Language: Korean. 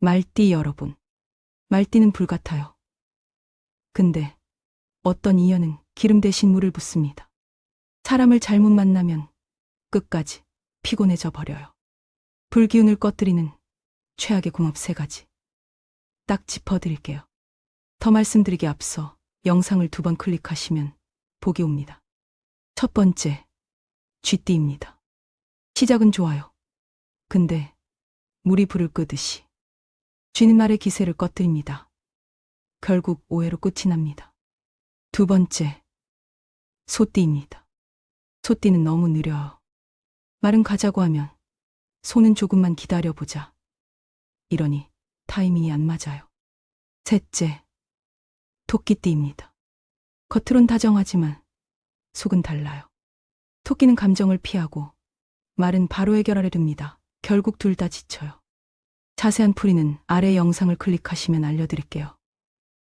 말띠 여러분. 말띠는 불 같아요. 근데 어떤 인연은 기름 대신 물을 붓습니다. 사람을 잘못 만나면 끝까지 피곤해져 버려요. 불기운을 꺼뜨리는 최악의 궁합 세 가지. 딱 짚어드릴게요. 더 말씀드리기 앞서 영상을 두 번 클릭하시면 복이 옵니다. 첫 번째, 쥐띠입니다. 시작은 좋아요. 근데 물이 불을 끄듯이 쥐는 말의 기세를 꺼뜨립니다. 결국 오해로 끝이 납니다. 두 번째, 소띠입니다. 소띠는 너무 느려요. 말은 가자고 하면 손은 조금만 기다려보자. 이러니 타이밍이 안 맞아요. 셋째, 토끼띠입니다. 겉으론 다정하지만 속은 달라요. 토끼는 감정을 피하고 말은 바로 해결하려 듭니다. 결국 둘 다 지쳐요. 자세한 풀이는 아래 영상을 클릭하시면 알려드릴게요.